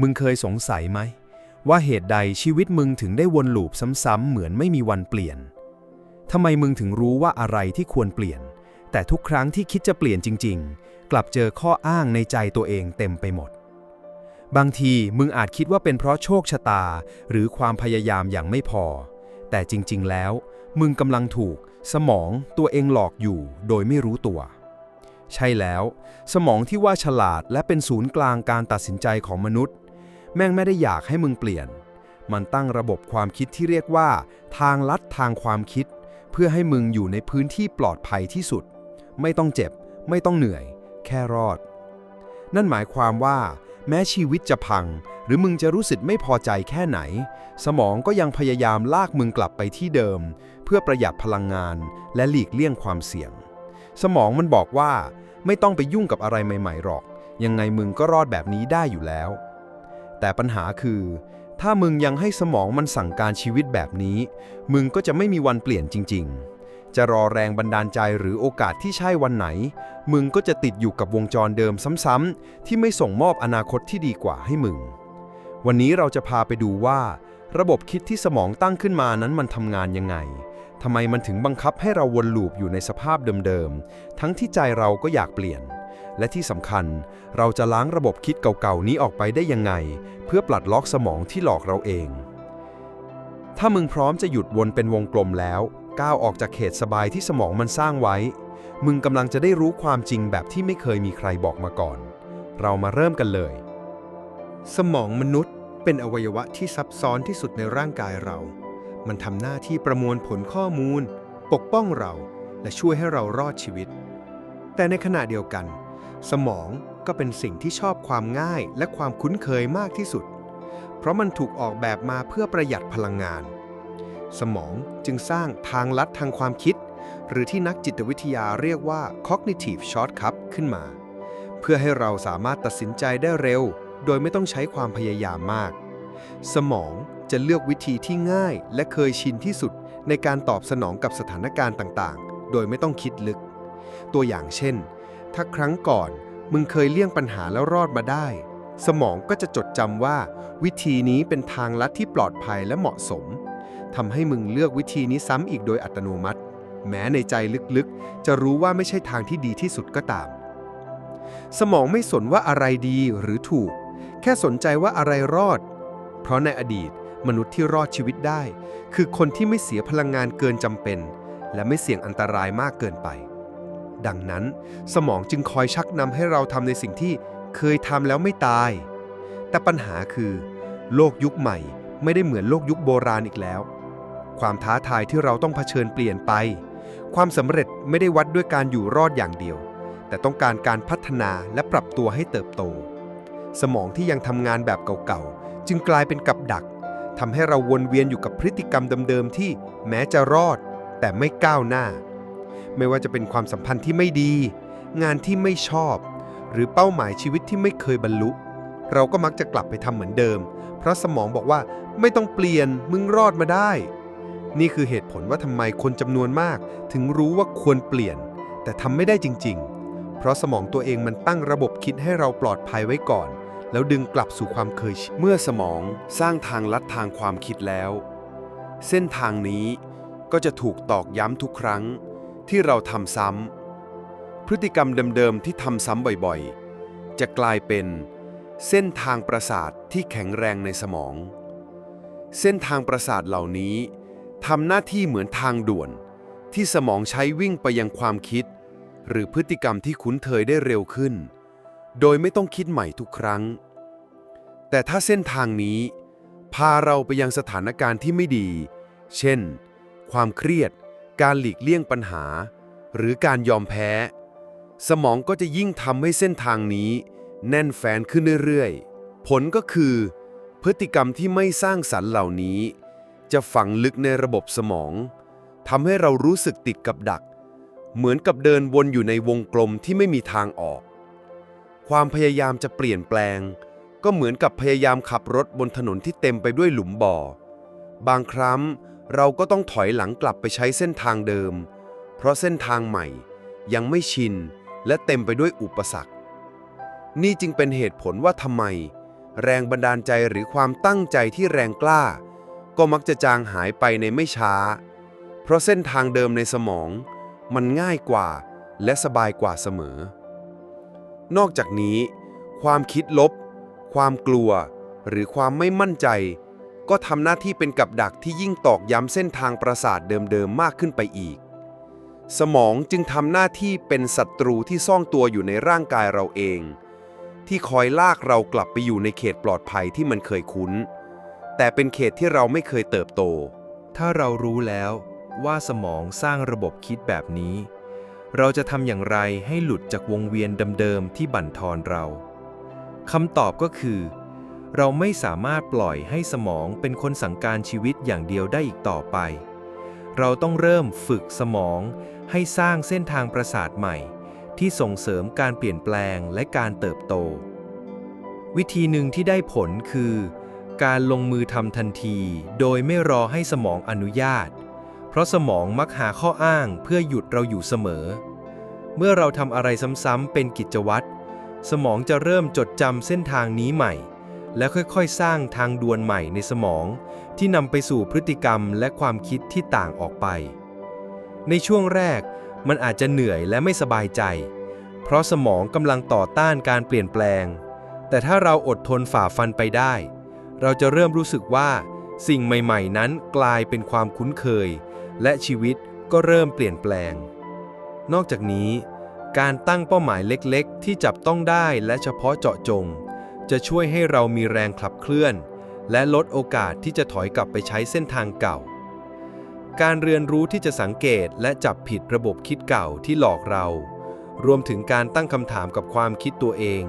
มึงเคยสงสัยไหม ว่าเหตุใดชีวิตมึงถึงได้วนลูปซ้ำๆเหมือนไม่มีวันเปลี่ยนทำไมมึงถึงรู้ว่าอะไรที่ควรเปลี่ยน แต่ทุกครั้งที่คิดจะเปลี่ยนจริง ๆ กลับเจอข้ออ้างในใจตัวเองเต็มไปหมด บางทีมึงอาจคิดว่าเป็นเพราะโชคชะตา หรือความพยายามอย่างไม่พอ แต่จริง ๆ แล้ว มึงกำลังถูก สมองตัวเองหลอกอยู่โดยไม่รู้ตัว ใช่แล้ว สมองที่ว่าฉลาดและเป็นศูนย์กลางการตัดสินใจของมนุษย์ แม่งไม่ได้อยากให้มึงเปลี่ยน มันตั้งระบบความคิดที่เรียกว่า ทางลัดทางความคิด เพื่อให้มึงอยู่ในพื้นที่ปลอดภัยที่สุด ไม่ต้องเจ็บ ไม่ต้องเหนื่อย แค่รอด นั่นหมายความว่า แม้ชีวิตจะพัง หรือมึงจะรู้สึกไม่พอใจแค่ไหน สมองก็ยังพยายามลากมึงกลับไปที่เดิม เพื่อประหยัดพลังงาน และหลีกเลี่ยงความเสี่ยง สมองมันบอกว่า ไม่ต้องไปยุ่งกับอะไรใหม่ ๆหรอก ยังไงมึงก็รอดแบบนี้ได้อยู่แล้ว แต่ปัญหาคือ ถ้ามึงยังให้สมองมันสั่งการชีวิตแบบนี้ มึงก็จะไม่มีวันเปลี่ยนจริง ๆ จะรอแรงบันดาลใจหรือโอกาสที่ใช่วันไหน มึงก็จะติดอยู่กับวงจรเดิมซ้ำๆที่ไม่ส่งมอบอนาคตที่ดีกว่าให้มึง วันนี้เราจะพาไปดูว่า ระบบคิดที่สมองตั้งขึ้นมานั้นมันทำงานยังไงทำไมมันถึงบังคับให้เราวนลูปอยู่ในสภาพเดิมๆ ทั้งที่ใจเราก็อยากเปลี่ยน และที่สำคัญ เราจะล้างระบบคิดเก่าๆนี้ออกไปได้ยังไง เพื่อปลัดล็อกสมองที่หลอกเราเอง ถ้ามึงพร้อมจะหยุดวนเป็นวงกลมแล้ว ก้าวออกจากเขตสบายที่สมองมันสร้างไว้ มึงกำลังจะได้รู้ความจริงแบบที่ไม่เคยมีใครบอกมาก่อน เรามาเริ่มกันเลย สมองมนุษย์เป็นอวัยวะที่ซับซ้อนที่สุดในร่างกายเรา มันทำหน้าที่ประมวลผลข้อมูล ปกป้องเรา และช่วยให้เรารอดชีวิต แต่ในขณะเดียวกัน สมองก็เป็นสิ่งที่ชอบความง่ายและความคุ้นเคยมากที่สุด เพราะมันถูกออกแบบมาเพื่อประหยัดพลังงาน สมองจึงสร้างทางลัดทางความคิด หรือที่นักจิตวิทยาเรียกว่า cognitive shortcut ขึ้นมา เพื่อให้เราสามารถตัดสินใจได้เร็ว โดยไม่ต้องใช้ความพยายามมาก สมองจะเลือกวิธีที่ง่ายและเคยชินที่สุดในการตอบสนองกับสถานการณ์ต่างๆ โดยไม่ต้องคิดลึก ตัวอย่างเช่น ถ้าครั้งก่อน มึงเคยเลี่ยงปัญหาแล้วรอดมาได้ สมองก็จะจดจำว่า วิธีนี้เป็นทางลัดที่ปลอดภัยและเหมาะสมทำให้มึงเลือกวิธีนี้ซ้ำอีกโดยอัตโนมัติ แม้ในใจลึกๆ จะรู้ว่าไม่ใช่ทางที่ดีที่สุดก็ตาม สมองไม่สนว่าอะไรดีหรือถูก แค่สนใจว่าอะไรรอด เพราะในอดีตมนุษย์ที่รอดชีวิตได้ คือคนที่ไม่เสียพลังงานเกินจำเป็น และไม่เสี่ยงอันตรายมากเกินไป ดังนั้น สมองจึงคอยชักนำให้เราทำในสิ่งที่เคยทำแล้วไม่ตาย แต่ปัญหาคือ โลกยุคใหม่ไม่ได้เหมือนโลกยุคโบราณอีกแล้ว ความท้าทายที่เราต้องเผชิญเปลี่ยนไป ความสำเร็จไม่ได้วัดด้วยการอยู่รอดอย่างเดียว แต่ต้องการการพัฒนาและปรับตัวให้เติบโต สมองที่ยังทำงานแบบเก่าๆ จึงกลายเป็นกับดักทำให้เราวนเวียนอยู่กับพฤติกรรมเดิมๆที่แม้จะรอด แต่ไม่ก้าวหน้า ไม่ว่าจะเป็นความสัมพันธ์ที่ไม่ดี งานที่ไม่ชอบ หรือเป้าหมายชีวิตที่ไม่เคยบรรลุ เราก็มักจะกลับไปทำเหมือนเดิม เพราะสมองบอกว่าไม่ต้องเปลี่ยนมึงรอดมาได้ นี่คือเหตุผลว่าทำไมคนจำนวนมาก ถึงรู้ว่าควรเปลี่ยน แต่ทำไม่ได้จริง ๆ เพราะสมองตัวเองมันตั้งระบบคิดให้เราปลอดภัยไว้ก่อน แล้วดึงกลับสู่ความเคยชินเมื่อสมองสร้างทางลัดทางความคิดแล้ว เส้นทางนี้ก็จะถูกตอกย้ำทุกครั้ง ที่เราทำซ้ำพฤติกรรมเดิมๆที่ทำซ้ำบ่อยๆ จะกลายเป็นเส้นทางประสาทที่แข็งแรงในสมอง เส้นทางประสาทเหล่านี้ทำหน้าที่เหมือนทางด่วน ที่สมองใช้วิ่งไปยังความคิด หรือพฤติกรรมที่คุ้นเคยได้เร็วขึ้น โดยไม่ต้องคิดใหม่ทุกครั้ง แต่ถ้าเส้นทางนี้ พาเราไปยังสถานการณ์ที่ไม่ดี เช่น ความเครียด การหลีกเลี่ยงปัญหา หรือการยอมแพ้ สมองก็จะยิ่งทำให้เส้นทางนี้ แน่นแฟนขึ้นเรื่อยๆ ผลก็คือ พฤติกรรมที่ไม่สร้างสรรค์เหล่านี้ จะฝังลึกในระบบสมองทำให้เรารู้สึกติดกับดัก เหมือนกับเดินวนอยู่ในวงกลมที่ไม่มีทางออก ความพยายามจะเปลี่ยนแปลง ก็เหมือนกับพยายามขับรถบนถนนที่เต็มไปด้วยหลุมบ่อ บางครั้ง เราก็ต้องถอยหลังกลับไปใช้เส้นทางเดิม เพราะเส้นทางใหม่ยังไม่ชิน และเต็มไปด้วยอุปสรรค นี่จึงเป็นเหตุผลว่าทำไม แรงบันดาลใจหรือความตั้งใจที่แรงกล้า ก็มักจะจางหายไปในไม่ช้า เพราะเส้นทางเดิมในสมอง มันง่ายกว่าและสบายกว่าเสมอ นอกจากนี้ ความคิดลบ ความกลัว หรือความไม่มั่นใจ ก็ทำหน้าที่เป็นกับดักที่ยิ่งตอกย้ำเส้นทางประสาทเดิมๆมากขึ้นไปอีก สมองจึงทำหน้าที่เป็นศัตรูที่ซ่อนตัวอยู่ในร่างกายเราเอง ที่คอยลากเรากลับไปอยู่ในเขตปลอดภัยที่มันเคยคุ้น แต่เป็นเขตที่เราไม่เคยเติบโต ถ้าเรารู้แล้วว่าสมองสร้างระบบคิดแบบนี้ เราจะทำอย่างไรให้หลุดจากวงเวียนเดิมๆที่บั่นทอนเราคำตอบก็คือ เราไม่สามารถปล่อยให้สมองเป็นคนสั่งการชีวิตอย่างเดียวได้อีกต่อไป เราต้องเริ่มฝึกสมองให้สร้างเส้นทางประสาทใหม่ ที่ส่งเสริมการเปลี่ยนแปลงและการเติบโต วิธีหนึ่งที่ได้ผลคือ การลงมือทำทันที โดยไม่รอให้สมองอนุญาต เพราะสมองมักหาข้ออ้างเพื่อหยุดเราอยู่เสมอ เมื่อเราทำอะไรซ้ำๆเป็นกิจวัตรสมองจะเริ่มจดจำเส้นทางนี้ใหม่ และค่อยๆ สร้างทางดวนใหม่ในสมอง ที่นำไปสู่พฤติกรรมและความคิดที่ต่างออกไป ในช่วงแรกมันอาจจะเหนื่อยและไม่สบายใจ เพราะสมองกำลังต่อต้านการเปลี่ยนแปลง แต่ถ้าเราอดทนฝ่าฟันไปได้ เราจะเริ่มรู้สึกว่า สิ่งใหม่ๆ นั้นกลายเป็นความคุ้นเคย และชีวิตก็เริ่มเปลี่ยนแปลง นอกจากนี้ การตั้งเป้าหมายเล็กๆ ที่จับต้องได้และเฉพาะเจาะจง จะช่วยให้เรามีแรงขับเคลื่อน และลดโอกาสที่จะถอยกลับไปใช้เส้นทางเก่า การเรียนรู้ที่จะสังเกตและจับผิดระบบคิดเก่าที่หลอกเรา รวมถึงการตั้งคำถามกับความคิดตัวเอง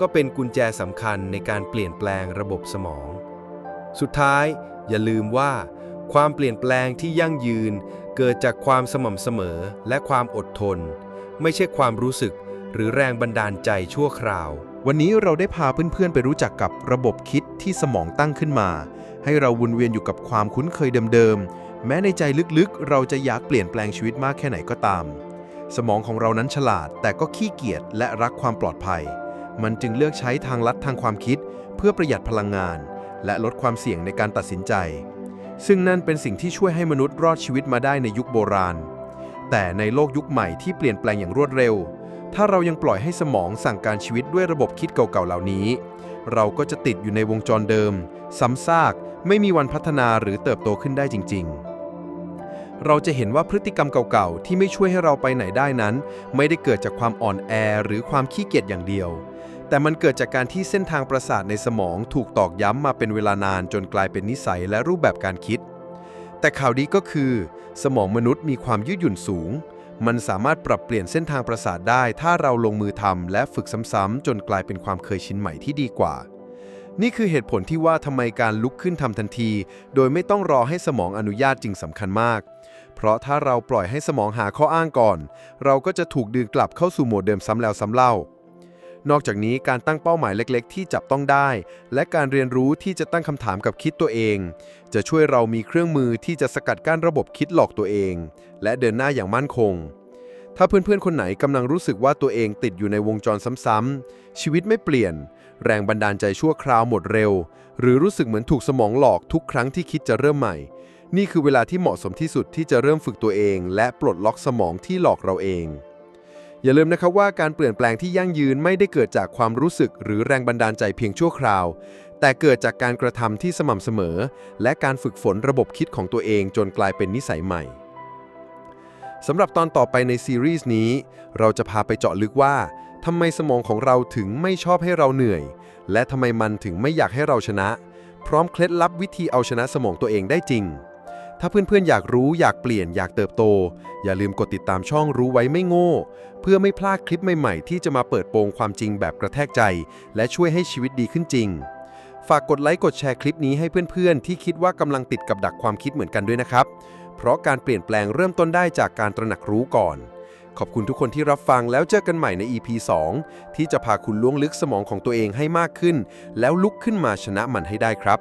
ก็เป็นกุญแจสำคัญในการเปลี่ยนแปลงระบบสมอง สุดท้าย อย่าลืมว่า ความเปลี่ยนแปลงที่ยั่งยืน เกิดจากความสม่ำเสมอและความอดทน ไม่ใช่ความรู้สึกหรือแรงบันดาลใจชั่วคราว วันนี้เราได้พาเพื่อนๆ ไปรู้จักกับระบบคิดที่สมองตั้งขึ้นมา ให้เราวนเวียนอยู่กับความคุ้นเคยเดิมๆ แม้ในใจลึกๆ เราจะอยากเปลี่ยนแปลงชีวิตมากแค่ไหนก็ตาม สมองของเรานั้นฉลาด แต่ก็ขี้เกียจและรักความปลอดภัย มันจึงเลือกใช้ทางลัดทางความคิด เพื่อประหยัดพลังงาน และลดความเสี่ยงในการตัดสินใจ ซึ่งนั่นเป็นสิ่งที่ช่วยให้มนุษย์รอดชีวิตมาได้ในยุคโบราณ แต่ในโลกยุคใหม่ที่เปลี่ยนแปลงอย่างรวดเร็ว ถ้าเรายังปล่อยให้สมองสั่งการชีวิตด้วยระบบคิดเก่าๆเหล่านี้ เราก็จะติดอยู่ในวงจรเดิม ซ้ำซาก ไม่มีวันพัฒนาหรือเติบโตขึ้นได้จริง ๆ เราจะเห็นว่าพฤติกรรมเก่าๆ ที่ไม่ช่วยให้เราไปไหนได้นั้น ไม่ได้เกิดจากความอ่อนแอหรือความขี้เกียจอย่างเดียว แต่มันเกิดจากการที่เส้นทางประสาทในสมองถูกตอกย้ำมาเป็นเวลานานจนกลายเป็นนิสัยและรูปแบบการคิด แต่ข่าวดีก็คือ สมองมนุษย์มีความยืดหยุ่นสูง มันสามารถปรับเปลี่ยนเส้นทางประสาทได้ ถ้าเราลงมือทำและฝึกซ้ำๆจนกลายเป็นความเคยชินใหม่ที่ดีกว่า นี่คือเหตุผลที่ว่าทำไมการลุกขึ้นทำทันที โดยไม่ต้องรอให้สมองอนุญาตจึงสำคัญมาก เพราะถ้าเราปล่อยให้สมองหาข้ออ้างก่อน เราก็จะถูกดึงกลับเข้าสู่โหมดเดิมซ้ำแล้วซ้ำเล่า นอกจากนี้การตั้งเป้าหมายเล็กๆ ที่จับต้องได้ และการเรียนรู้ที่จะตั้งคำถามกับคิดตัวเอง จะช่วยเรามีเครื่องมือที่จะสกัดกั้นระบบคิดหลอกตัวเอง และเดินหน้าอย่างมั่นคง ถ้าเพื่อนๆ คนไหนกำลังรู้สึกว่าตัวเองติดอยู่ในวงจรซ้ำๆชีวิตไม่เปลี่ยน แรงบันดาลใจชั่วคราวหมดเร็ว หรือรู้สึกเหมือนถูกสมองหลอกทุกครั้งที่คิดจะเริ่มใหม่ นี่คือเวลาที่เหมาะสมที่สุดที่จะเริ่มฝึกตัวเอง และปลดล็อกสมองที่หลอกเราเอง อย่าลืมนะครับว่าการเปลี่ยนแปลงที่ยั่งยืนไม่ได้เกิดจากความรู้สึกหรือแรงบันดาลใจเพียงชั่วคราว แต่เกิดจากการกระทำที่สม่ำเสมอ และการฝึกฝนระบบคิดของตัวเองจนกลายเป็นนิสัยใหม่สำหรับตอนต่อไปในซีรีส์นี้ เราจะพาไปเจาะลึกว่าทำไมสมองของเราถึงไม่ชอบให้เราเหนื่อย และทำไมมันถึงไม่อยากให้เราชนะ พร้อมเคล็ดลับวิธีเอาชนะสมองตัวเองได้จริง ถ้าเพื่อนๆอยากรู้อยากเปลี่ยนอยากเติบโต อย่าลืมกดติดตามช่องรู้ไว้ไม่โง่ เพื่อไม่พลาดคลิปใหม่ๆ ที่จะมาเปิดโปงความจริงแบบกระแทกใจ และช่วยให้ชีวิตดีขึ้นจริง ฝากกดไลค์กดแชร์คลิปนี้ให้เพื่อนๆ ที่คิดว่ากำลังติดกับดักความคิดเหมือนกันด้วยนะครับ เพราะการเปลี่ยนแปลงเริ่มต้นได้จากการตระหนักรู้ก่อน ขอบคุณทุกคนที่รับฟังแล้วเจอกันใหม่ใน EP 2 ที่จะพาคุณล้วงลึกสมองของตัวเองให้มากขึ้น แล้วลุกขึ้นมาชนะมันให้ได้ครับ